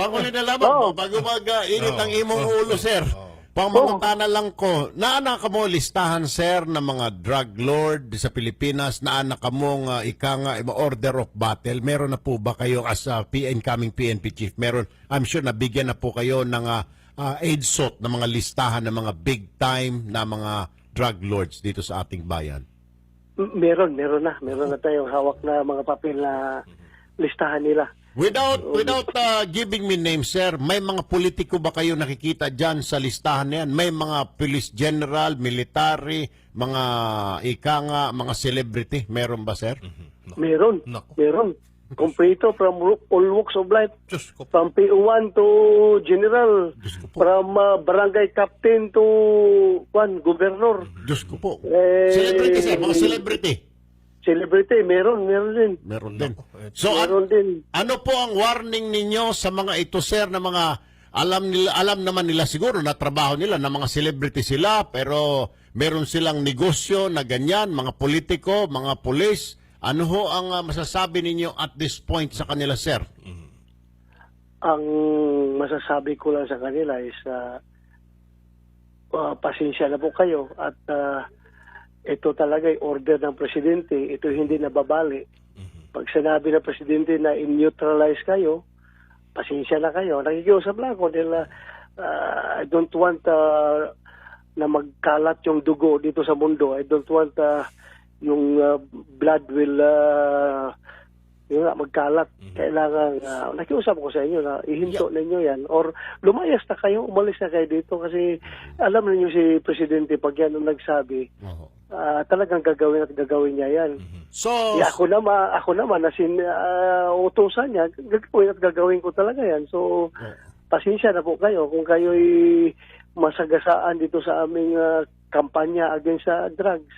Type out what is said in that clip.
Panghuli na lamang po, bago mag-init ang imong ulo, sir. Oo. Pangmangutana lang ko, naana ka mo listahan, sir, ng mga drug lord sa Pilipinas, naana ka mong uh, ika nga, order of battle. Meron na po ba kayo as a P- incoming PNP chief? Meron, I'm sure nabigyan na po kayo ng uh, uh, aid sot ng mga listahan ng mga big time na mga drug lords dito sa ating bayan. Meron, meron na. Meron na tayong hawak na mga papel na listahan nila. Without without uh, giving me names, sir, may mga politiko ba kayo nakikita diyan sa listahan na yan? May mga police general, military, mga ika nga, mga celebrity, meron ba, sir? Meron. Nako. Meron. Kompleto from wo- all walks of life. Diyos ko. From PO1 to general. Diyos ko po. From uh, barangay captain to one, governor. Diyos ko po. Eh, Celebrity, sir, mga celebrity. Celebrity, meron, meron din. Meron din. So, an- meron din. ano po ang warning ninyo sa mga ito, sir, na mga alam nila alam naman nila siguro na trabaho nila na mga celebrity sila pero meron silang negosyo na ganyan, mga politiko, mga pulis. Ano ho ang ah, masasabi ninyo at this point sa kanila, sir? Ang masasabi ko lang sa kanila is uh, uh, pasensya na po kayo at uh, ito talaga ay order ng presidente. Ito hindi nababali. Pag sinabi ng presidente na in-neutralize kayo, pasensya na kayo. Nakikiusap lang ako dahil uh, uh, I don't want uh, na magkalat yung dugo dito sa mundo. I don't want uh, yung uh, blood will uh, yun nga, magkalat. Kailangan, uh, nakiusap ko sa inyo na ihinto ninyo yan. Or lumayas na kayo, umalis na kayo dito kasi alam niyo si Presidente pag yan ang nagsabi, ah, talagang gagawin at gagawin niya yan. So, Eh, ako naman, ako naman, na sin, ah, utusan niya, gagawin at gagawin ko talaga yan. So, pasensya na po kayo kung kayo'y masagasaan dito sa aming ah, kampanya against sa drugs.